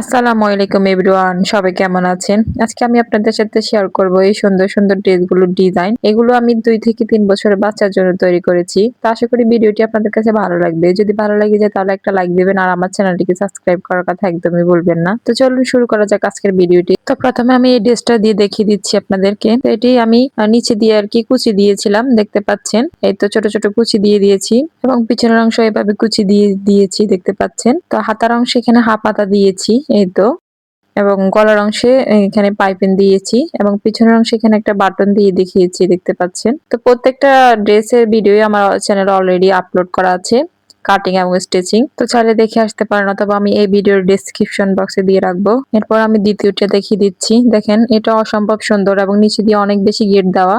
আসসালামু আলাইকুম এভরিওয়ান, সবাই কেমন আছেন? আজকে আমি আপনাদের সাথে শেয়ার করব এই সুন্দর সুন্দর ড্রেসগুলোর ডিজাইন এগুলো আমি দুই থেকে তিন বছরের বাচ্চার জন্য তৈরি করেছি। তো আশা করি ভিডিওটি আপনাদের কাছে ভালো লাগবে। যদি ভালো লাগে যায় তাহলে একটা লাইক দিবেন আর আমার চ্যানেলটিকে সাবস্ক্রাইব করার কথা একদমই বলবেন না। তো চলুন শুরু করা যাক আজকের ভিডিওটি। তো প্রথমে আমি এই ড্রেসটা দিয়ে দেখিয়ে দিচ্ছি আপনাদেরকে। তো এটি আমি নিচে দিয়ে আর কি কুচি দিয়েছিলাম, দেখতে পাচ্ছেন? এই তো ছোট ছোট কুচি দিয়ে দিয়েছি এবং পিছনের অংশ এভাবে কুচি দিয়ে দিয়েছি, দেখতে পাচ্ছেন? তো হাতার অংশ এখানে হাফ হাতা দিয়েছি। এই তো। এবং গলার অংশে এখানে পাইপিং দিয়েছি এবং পিছনের অংশে এখানে একটা বাটন দিয়ে দেখিয়েছি, দেখতে পাচ্ছেন। তো প্রত্যেকটা ড্রেসের ভিডিও আমার চ্যানেলে অলরেডি আপলোড করা আছে কাটিং এবং স্টিচিং তো চাইলে দেখে আসতে পারেন অথবা আমি এই ভিডিওর ডিসক্রিপশন বক্সে দিয়ে রাখব। এরপর আমি দ্বিতীয়টা দেখিয়ে দিচ্ছি। দেখেন, এটা অসম্ভব সুন্দর এবং নিচে দিয়ে অনেক বেশি গেট দেওয়া।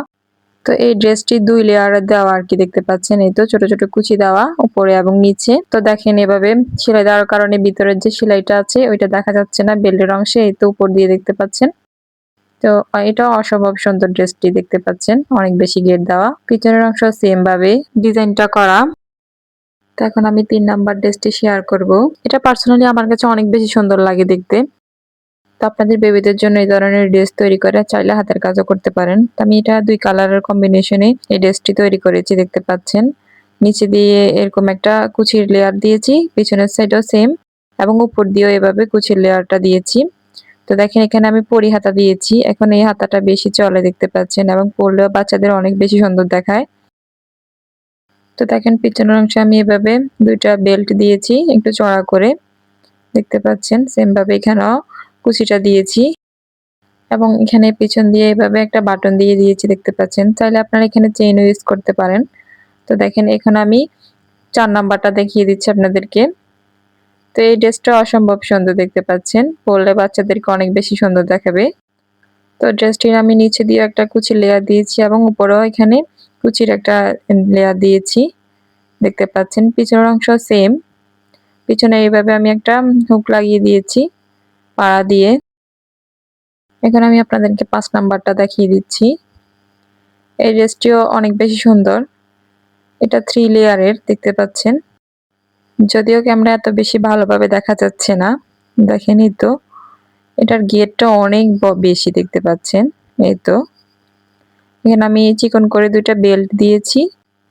তো এই ড্রেসটি দুই লেয়ার দেওয়া আর কি দেখতে পাচ্ছেন। এই তো ছোট ছোট কুচি দেওয়া উপরে এবং নিচে। তো দেখেন এভাবে সেলাই দেওয়ার কারণে ভিতরের যে সেলাইটা আছে, ওইটা দেখা যাচ্ছে না বেল্টের অংশে, এই তো উপর দিয়ে দেখতে পাচ্ছেন। তো এটা অসম্ভব সুন্দর ড্রেসটি দেখতে পাচ্ছেন, অনেক বেশি গেট দেওয়া। পিছনের অংশ সেম ভাবে ডিজাইনটা করা। তো এখন আমি তিন নাম্বার ড্রেসটি শেয়ার করব। এটা পার্সোনালি আমার কাছে অনেক বেশি সুন্দর লাগে দেখতে। তো আপনাদের বেবিদের জন্য এই ধরনের ড্রেস তৈরি করে, চাইলে হাতের কাজও করতে পারেন। তো আমি এটা দুই কালারের কম্বিনেশনে এই ড্রেসটি তৈরি করেছি, দেখতে পাচ্ছেন। নিচে দিয়ে এরকম একটা কুচির লেয়ার দিয়েছি, পিছনের সাইডও সেম এবং উপর দিয়েও এভাবে কুচির লেয়ারটা দিয়েছি। তো দেখেন, এখানে আমি পরি হাতা দিয়েছি। এখন এই হাতাটা বেশি চলে, দেখতে পাচ্ছেন, এবং পরলেও বাচ্চাদের অনেক বেশি সুন্দর দেখায়। তো দেখেন, পিছনের অংশে আমি এভাবে দুইটা বেল্ট দিয়েছি, একটু চড়া করে। দেখতে পাচ্ছেন সেম ভাবে এখানেও কুচিটা দিয়েছি। এবং এখানে পিছন দিয়ে এভাবে একটা বাটন দিয়ে দিয়েছি দেখতে পাচ্ছেন। চাইলে আপনারা এখানে চেইন ইউজ করতে পারেন। তো দেখেন, এখানে আমি চার নাম্বারটা দেখিয়ে দিচ্ছি আপনাদেরকে। তো এই ড্রেসটা অসম্ভব সুন্দর দেখতে পাচ্ছেন। পরলে বাচ্চাদেরকে অনেক বেশি সুন্দর দেখাবে। তো ড্রেসটির আমি নিচে দিয়ে একটা কুচির লেয়ার দিয়েছি এবং উপরেও এখানে কুচির একটা লেয়ার দিয়েছি। দেখতে পাচ্ছেন, পিছনের অংশ সেম পিছনে এইভাবে আমি একটা হুক লাগিয়ে দিয়েছি। পাড়া দিয়ে। এখন আমি আপনাদেরকে পাঁচ নাম্বারটা দেখিয়ে দিচ্ছি। এই ড্রেসটিও অনেক বেশি সুন্দর। এটা থ্রি লেয়ারের দেখতে পাচ্ছেন? যদিও ক্যামেরা এত বেশি ভালোভাবে দেখা যাচ্ছে না, দেখেনি তো। এটার গেটটা অনেক বেশি দেখতে পাচ্ছেন, এই তো। এখানে আমি চিকন করে দুইটা বেল্ট দিয়েছি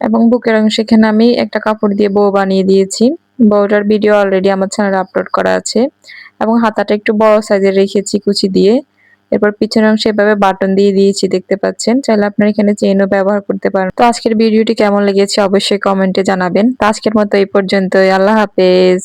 এবং বুকের অংশে এখানে আমি একটা কাপড় দিয়ে বউ বানিয়ে দিয়েছি। বউটার ভিডিও অলরেডি আমার চ্যানেলে আপলোড করা আছে। এবং হাতাটা একটু বড় সাইজের রেখেছি কুচি দিয়ে। এরপর পিছনে অংশে এভাবে বাটন দিয়ে দিয়েছি, দেখতে পাচ্ছেন? চাইলে আপনারা এখানে চেইনও ব্যবহার করতে পারেন। তো আজকের ভিডিওটি কেমন লেগেছে অবশ্যই কমেন্টে জানাবেন। তো আজকের মতো এই পর্যন্তই। আল্লাহ হাফেজ।